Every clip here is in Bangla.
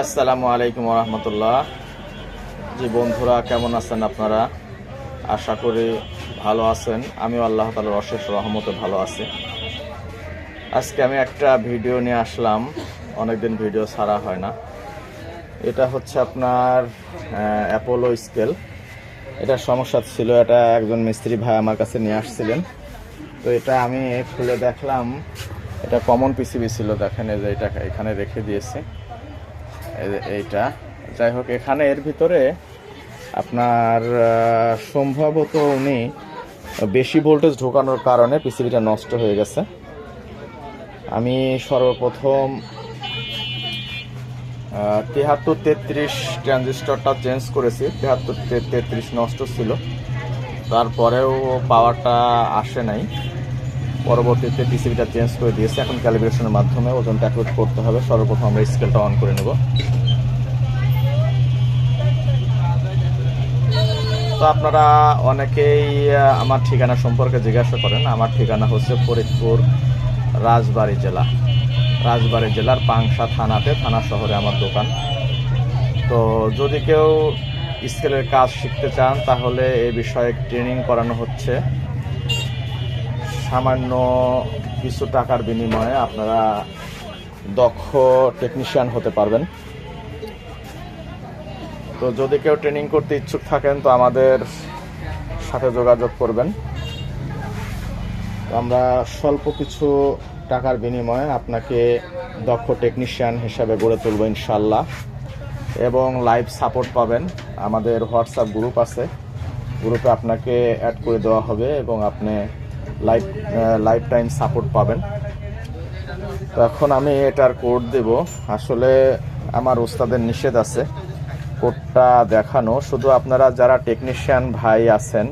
আসসালামু আলাইকুম রহমতুল্লাহ জি, বন্ধুরা, কেমন আছেন আপনারা? আশা করি ভালো আছেন। আমি আল্লাহ তালার অশেষ রহমতে ভালো আছি। আজকে আমি একটা ভিডিও নিয়ে আসলাম। অনেকদিন ভিডিও ছাড়া হয় না। এটা হচ্ছে আপনার অ্যাপোলো স্কেল এটা সমস্যা ছিল, এটা একজন মিস্ত্রি ভাই আমার কাছে নিয়ে আসছিলেন। তো এটা আমি খুলে দেখলাম। এটা কমন পিসিবি ছিল, দেখেন যে এটা এখানে রেখে দিয়েছি। এইটা। যাই হোক, এখানে এর ভিতরে আপনার সম্ভবত উনি বেশি ভোল্টেজ ঢোকানোর কারণে পিসিবিটা নষ্ট হয়ে গেছে। আমি সর্বপ্রথম তেহাত্তর তেত্রিশ ট্রানজিস্টরটা চেঞ্জ করেছি। তেহাত্তর তেত্রিশ নষ্ট ছিল। তারপরেও পাওয়ারটা আসে নাই। পরবর্তীতে পিসিবিটা চেঞ্জ করে দিয়েছে। এখন ক্যালিব্রেশনের মাধ্যমে ওজনটা অ্যাকুট করতে হবে। সর্বপ্রথম আমরা স্কেলটা অন করে নেব। তো আপনারা অনেকেই আমার ঠিকানা সম্পর্কে জিজ্ঞাসা করেন। আমার ঠিকানা হচ্ছে ফরিদপুর, রাজবাড়ী জেলা। রাজবাড়ী জেলার পাংশা থানাতে, থানা শহরে আমার দোকান। তো যদি কেউ স্কেলের কাজ শিখতে চান, তাহলে এই বিষয়ে ট্রেনিং করানো হচ্ছে। সামান্য কিছু টাকার বিনিময়ে আপনারা দক্ষ টেকনিশিয়ান হতে পারবেন। তো যদি কেউ ট্রেনিং করতে ইচ্ছুক থাকেন, তো আমাদের সাথে যোগাযোগ করবেন। আমরা স্বল্প কিছু টাকার বিনিময়ে আপনাকে দক্ষ টেকনিশিয়ান হিসাবে গড়ে তুলব ইনশাল্লাহ এবং লাইভ সাপোর্ট পাবেন। আমাদের হোয়াটসঅ্যাপ গ্রুপ আছে। গ্রুপে আপনাকে অ্যাড করে দেওয়া হবে এবং আপনি লাইফ লাইফ টাইম সাপোর্ট পাবেন। তো এখন আমি এটার কোড দেব। আসলে আমার ওস্তাদের নিষেধ আছে কোডটা দেখানো। শুধু আপনারা যারা টেকনিশিয়ান ভাই আছেন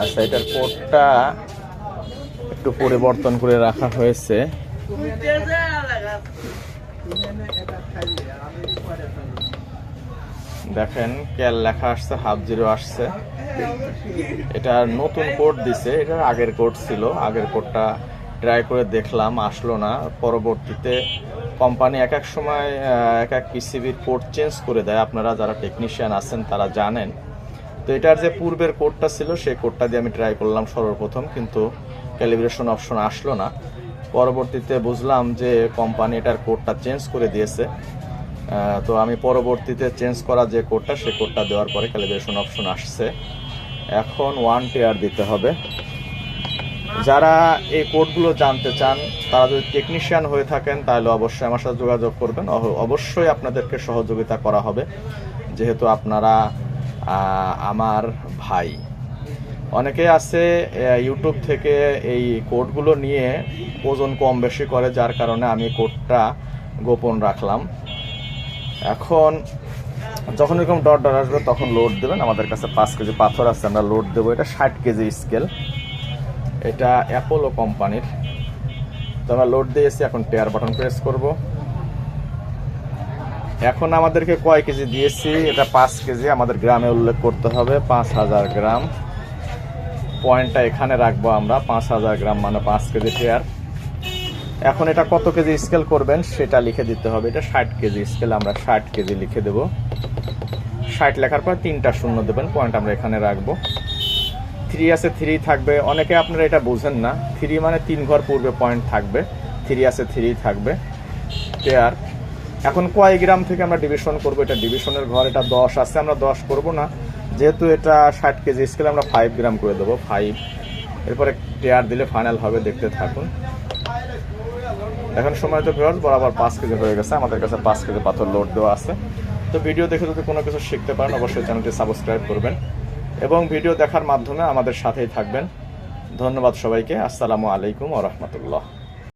আচ্ছা এটার কোডটা একটু পরিবর্তন করে রাখা হয়েছে। দেখেন ক্যাল লেখা আসছে, হাফ জিরো আসছে। এটা নতুন কোড দিছে, এটা আগের কোড ছিল, আগের কোডটা ট্রাই করে দেখলাম, আসলো না। পরবর্তীতে কোম্পানি এক এক সময় এক এক পিসিবির কোড চেঞ্জ করে দেয়। আপনারা যারা টেকনিশিয়ান আছেন, তারা জানেন। তো এটার যে পূর্বের কোডটা ছিল, সেই কোডটা দিয়ে আমি ট্রাই করলাম সর্বপ্রথম, কিন্তু ক্যালিব্রেশন অপশন আসলো না। পরবর্তীতে বুঝলাম যে কোম্পানি এটার কোডটা চেঞ্জ করে দিয়েছে। তো আমি পরবর্তীতে চেঞ্জ করা যে কোডটা সে কোডটা দেওয়ার পরে ক্যালিব্রেশন অপশন আসছে। এখন ওয়ান টেয়ার দিতে হবে। যারা এই কোডগুলো জানতে চান, তারা যদি টেকনিশিয়ান হয়ে থাকেন, তাহলে অবশ্যই আমার সাথে যোগাযোগ করবেন। অবশ্যই আপনাদেরকে সহযোগিতা করা হবে, যেহেতু আপনারা আমার ভাই। অনেকে আছে ইউটিউব থেকে এই কোডগুলো নিয়ে ওজন কম বেশি করে, যার কারণে আমি কোডটা গোপন রাখলাম। এখন যখন এরকম ডট ডট আসবে, তখন লোড দেবেন। আমাদের কাছে পাঁচ কেজি পাথর আছে, আমরা লোড দেবো। এটা ষাট কেজি স্কেল এটা অ্যাপোলো কোম্পানির তো আমরা লোড দিয়েছি, এখন টেয়ার বাটন প্রেস করব। এখন আমাদেরকে কয় কেজি দিয়েছি? এটা পাঁচ কেজি। আমাদের গ্রামে উল্লেখ করতে হবে, পাঁচ হাজার গ্রাম। পয়েন্টটা এখানে রাখব আমরা, পাঁচ হাজার গ্রাম মানে পাঁচ কেজি টেয়ার এখন এটা কত কেজি স্কেল করবেন সেটা লিখে দিতে হবে। এটা ষাট কেজি স্কেল আমরা ষাট কেজি লিখে দেব। ষাট লেখার পর তিনটা শূন্য দেবেন পয়েন্ট আমরা এখানে রাখব। থ্রি আছে থ্রি থাকবে। অনেকে আপনারা এটা বোঝেন না। থ্রি মানে তিন ঘর পূর্বে পয়েন্ট থাকবে। থ্রি আছে থ্রি থাকবে। টেয়ার এখন কয় গ্রাম থেকে আমরা ডিভিশন করব? এটা ডিভিশনের ঘর, এটা দশ আছে, আমরা দশ করব না। যেহেতু এটা ষাট কেজি স্কেল আমরা ফাইভ গ্রাম করে দেবো ফাইভ এরপরে টেয়ার দিলে ফাইনাল হবে, দেখতে থাকুন। এখন সময় তো ভিউয়ার্স বরাবর পাঁচ কেজি হয়ে গেছে। আমাদের কাছে পাঁচ কেজি পাথর লোড দেওয়া আছে। তো ভিডিও দেখে যদি কোনো কিছু শিখতে পারেন, অবশ্যই চ্যানেলটি সাবস্ক্রাইব করবেন এবং ভিডিও দেখার মাধ্যমে আমাদের সাথেই থাকবেন। ধন্যবাদ সবাইকে। আসসালামু আলাইকুম ও রহমতুল্লাহ।